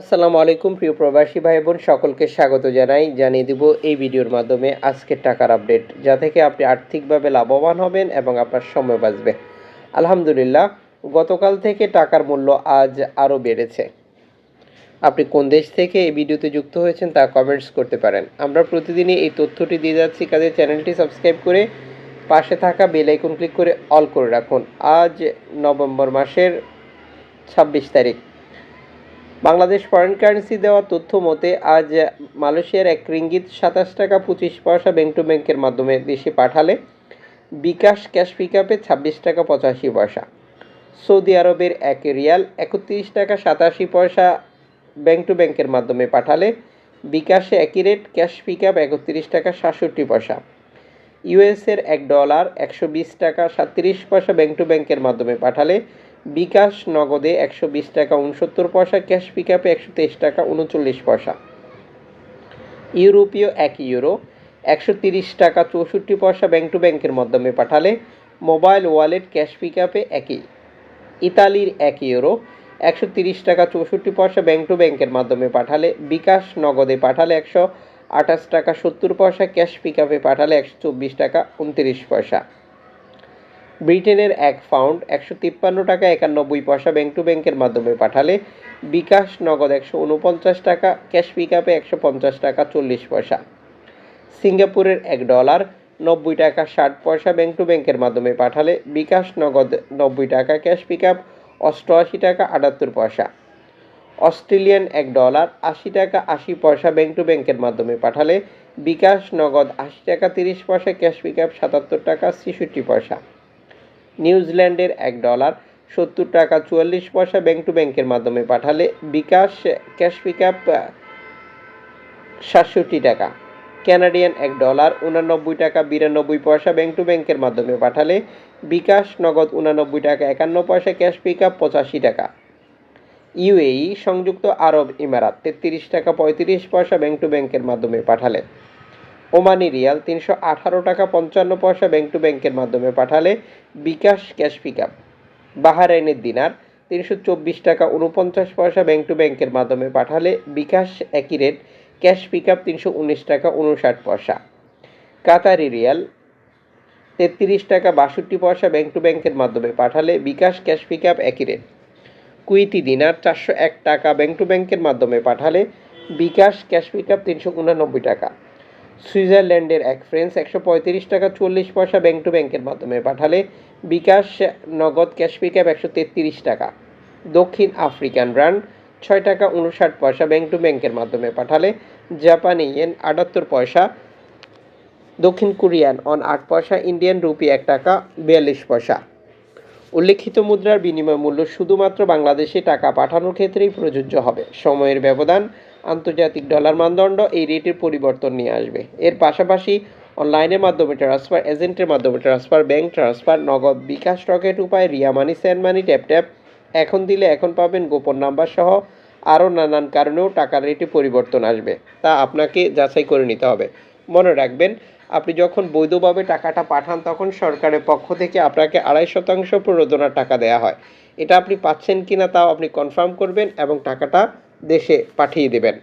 আসসালামু আলাইকুম, প্রিয় প্রবাসী ভাই বোন সকলকে স্বাগত জানাই। জানিয়ে দিব এই ভিডিওর মাধ্যমে আজকের টাকার আপডেট, যা থেকে আপনি আর্থিকভাবে লাভবান হবেন এবং আপনার সময় বাঁচবে। আলহামদুলিল্লাহ, গতকাল থেকে টাকার মূল্য আজ আরও বেড়েছে। আপনি কোন দেশ থেকে এই ভিডিওতে যুক্ত হয়েছেন তা কমেন্টস করতে পারেন। আমরা প্রতিদিনই এই তথ্যটি দিয়ে যাচ্ছি, কাজে চ্যানেলটি সাবস্ক্রাইব করে পাশে থাকা বেল আইকন ক্লিক করে অল করে রাখুন। আজ নভেম্বর মাসের ছাব্বিশ তারিখ। বাংলাদেশ ফরেন কারেন্সি দেওয়া তথ্য মতে, আজ মালয়েশিয়ার এক রিঙ্গিত সাতাশ টাকা পঁচিশ পয়সা ব্যাংক টু ব্যাংকের মাধ্যমে দেশে পাঠালে বিকাশ ক্যাশ পিকআপে ছাব্বিশ টাকা পঁচাশি পয়সা। সৌদি আরবের এক রিয়াল একত্রিশ টাকা সাতাশি পয়সা ব্যাংক টু ব্যাংকের মাধ্যমে পাঠালে বিকাশে একই রেট ক্যাশ পিকআপ একত্রিশ টাকা সাতষট্টি পয়সা। ইউএসের এক ডলার একশো বিশ টাকা সাতত্রিশ পয়সা ব্যাংক টু ব্যাংকের মাধ্যমে পাঠালে বিকাশ নগদে একশো বিশ টাকা উনসত্তর পয়সা, ক্যাশ পিকআপে একশো তেইশ টাকা উনচল্লিশ পয়সা। ইউরোপীয় এক ইউরো, একশো তিরিশ টাকা, চৌষট্টি পয়সা ব্যাংক টু ব্যাংকের মাধ্যমে পাঠালে মোবাইল ওয়ালেট ক্যাশ পিকআপে একই। ইতালির এক ইউরো, একশো তিরিশ টাকা, চৌষট্টি পয়সা ব্যাংক টু ব্যাংকের মাধ্যমে পাঠালে বিকাশ নগদে পাঠালে একশো আঠাশ টাকা, সত্তর পয়সা, ক্যাশ পিকআপে পাঠালে একশো চব্বিশ টাকা উনত্রিশ পয়সা। ব্রিটেনের এক পাউন্ড একশো তিপ্পান্ন টাকা একানব্বই পয়সা ব্যাংক টু ব্যাংকের মাধ্যমে পাঠালে বিকাশ নগদ একশো উনপঞ্চাশ টাকা, ক্যাশ পিকআপে একশো পঞ্চাশ টাকা, চল্লিশ পয়সা। সিঙ্গাপুরের এক ডলার নব্বই টাকা, ষাট পয়সা ব্যাংক টু ব্যাংকের মাধ্যমে পাঠালে বিকাশ নগদ নব্বই টাকা, ক্যাশ পিকআপ অষ্টআশি টাকা, আটাত্তর পয়সা। অস্ট্রেলিয়ান এক ডলার আশি টাকা, আশি পয়সা ব্যাংক টু ব্যাংকের মাধ্যমে পাঠালে বিকাশ নগদ আশি টাকা, তিরিশ পয়সা, ক্যাশ পিকআপ সাতাত্তর টাকা, ছেষট্টি পয়সা। নিউজিল্যান্ডের এক ডলার সত্তর টাকা চুয়াল্লিশ পয়সা ব্যাংক টু ব্যাংকের মাধ্যমে পাঠালে বিকাশ ক্যাশ পিক আপ সাতষট্টি টাকা। ক্যানাডিয়ান এক ডলার উনানব্বই টাকা বিরানব্বই পয়সা ব্যাংক টু ব্যাংকের মাধ্যমে পাঠালে বিকাশ নগদ উনানব্বই টাকা একান্ন পয়সা ক্যাশ পিকআপ পঁচাশি টাকা। ইউএই সংযুক্ত আরব ইমারাত তেত্রিশ টাকা পঁয়ত্রিশ পয়সা ব্যাংক টু ব্যাংকের মাধ্যমে পাঠালে। ওমানি রিয়াল তিনশো আঠারো টাকা পঞ্চান্ন পয়সা ব্যাংক টু ব্যাংকের মাধ্যমে পাঠালে বিকাশ ক্যাশ পিকআপ বাহারাইনের দিনার তিনশো চব্বিশ টাকা উনপঞ্চাশ পয়সা ব্যাংক টু ব্যাংকের মাধ্যমে পাঠালে বিকাশ একই রেট ক্যাশ পিক আপ তিনশো উনিশ টাকা উনষাট পয়সা। কাতারি রিয়াল তেত্রিশ টাকা বাষট্টি পয়সা ব্যাংক টু ব্যাংকের মাধ্যমে পাঠালে বিকাশ ক্যাশ পিকআপ একই রেট কুইতি দিনার চারশো এক টাকা ব্যাংক টু ব্যাংকের মাধ্যমে পাঠালে বিকাশ ক্যাশ পিকআপ তিনশো উনানব্বই টাকা। সুইজারল্যান্ডের এক ফ্রেন্স একশো পঁয়ত্রিশ টাকা চল্লিশ পয়সা ব্যাংক টু ব্যাংকের মাধ্যমে পাঠালে বিকাশ নগদ ক্যাশ পিকআপ একশো তেত্রিশ টাকা। দক্ষিণ আফ্রিকান ব্র্যান্ড ছয় টাকা উনষাট পয়সা ব্যাংক টু ব্যাংকের মাধ্যমে পাঠালে জাপানি ইয়েন আটাত্তর পয়সা, দক্ষিণ কোরিয়ান অন আট পয়সা ইন্ডিয়ান রুপি এক টাকা বিয়াল্লিশ পয়সা। উল্লেখিত মুদ্রার বিনিময় মূল্য শুধুমাত্র বাংলাদেশে টাকা পাঠানোর ক্ষেত্রেই প্রযোজ্য হবে। সময়ের ব্যবধান আন্তর্জাতিক ডলার মানদণ্ড এই রেটের পরিবর্তন নিয়ে আসবে। এর পাশাপাশি অনলাইনের মাধ্যমে ট্রান্সফার এজেন্টের মাধ্যমে transfer bank transfer Nagad bKash Rocket Upay, Ria money send money tap tap এখন দিলে এখন পাবেন গোপন নাম্বার সহ আরও নানান কারণেও টাকার রেটে পরিবর্তন আসবে, তা আপনাকে যাচাই করে নিতে হবে। মনে রাখবেন, আপনি যখন বৈধভাবে টাকাটা পাঠান তখন সরকারের পক্ষ থেকে আপনাকে আড়াই শতাংশ প্রণোদনার টাকা দেওয়া হয়। এটা আপনি পাচ্ছেন কি না তাও আপনি কনফার্ম করবেন এবং টাকাটা দেশে পাঠিয়ে দেবেন।